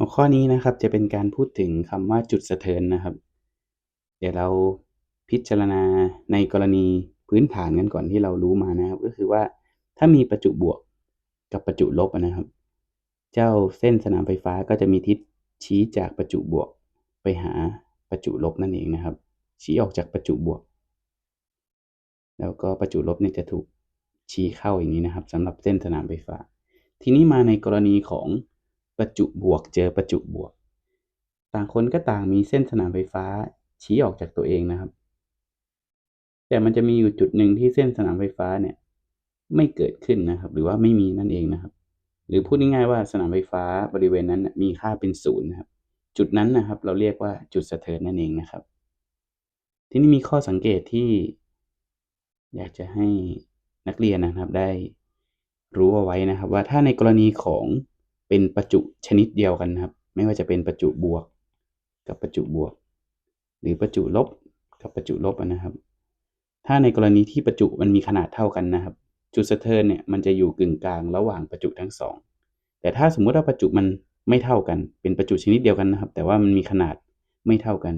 หัวข้อนี้นะครับจะเป็นการพูดถึงคำว่าจุดสะเทินนะครับ เดี๋ยวเราพิจารณาในกรณีพื้นฐานกันก่อนที่เรารู้มานะครับ ก็คือว่าถ้ามีประจุบวกกับประจุลบนะครับ เจ้าเส้นสนามไฟฟ้าก็จะมีทิศชี้จากประจุบวกไปหาประจุลบนั่นเองนะครับ ชี้ออกจากประจุบวก แล้วก็ประจุลบเนี่ยจะถูกชี้เข้าอย่างนี้นะครับสำหรับเส้นสนามไฟฟ้า ทีนี้มาในกรณีของ ประจุบวกเจอประจุบวก ต่างคนก็ต่างมีเส้นสนามไฟฟ้าชี้ออกจากตัวเองนะครับ แต่มันจะมีอยู่จุดหนึ่งที่เส้นสนามไฟฟ้าเนี่ย ไม่เกิดขึ้นนะครับ หรือว่าไม่มีนั่นเองนะครับ หรือพูดง่ายๆว่าสนามไฟฟ้าบริเวณนั้นมีค่าเป็นศูนย์นะครับ จุดนั้นนะครับ เราเรียกว่าจุดสะเทินนั่นเองนะครับ ทีนี้มีข้อสังเกตที่ อยากจะให้นักเรียนนะครับได้รู้เอาไว้นะครับ ว่าถ้าในกรณีของ เป็นประจุชนิดเดียวกันนะครับ ไม่ว่าจะเป็นประจุบวก กับประจุบวก หรือประจุลบกับประจุลบนะครับ ถ้าในกรณีที่ประจุมันมีขนาดเท่ากันนะครับ จุดสะเทินเนี่ยมันจะอยู่กึ่งกลางระหว่างประจุทั้งสองแต่ถ้าสมมุติว่าประจุมันไม่เท่ากัน เป็นประจุชนิดเดียวกันนะครับ แต่ว่ามันมีขนาดไม่เท่ากัน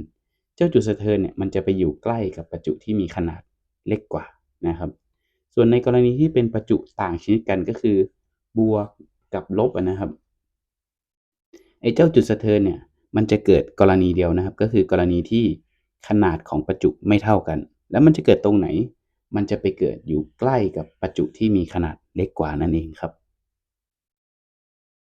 เจ้าจุดสะเทินเนี่ยมันจะไปอยู่ใกล้กับประจุที่มีขนาดเล็กกว่านะครับ ส่วนในกรณีที่เป็นประจุต่างชนิดกันก็คือ บวกกับลบนะครับ ไอ้เจ้าจุดสะเทินเนี่ยมันจะเกิดกรณีเดียวนะครับ ก็คือกรณีที่ขนาดของประจุไม่เท่ากัน แล้วมันจะเกิดตรงไหน มันจะไปเกิดอยู่ใกล้กับประจุที่มีขนาดเล็กกว่านั่นเองครับ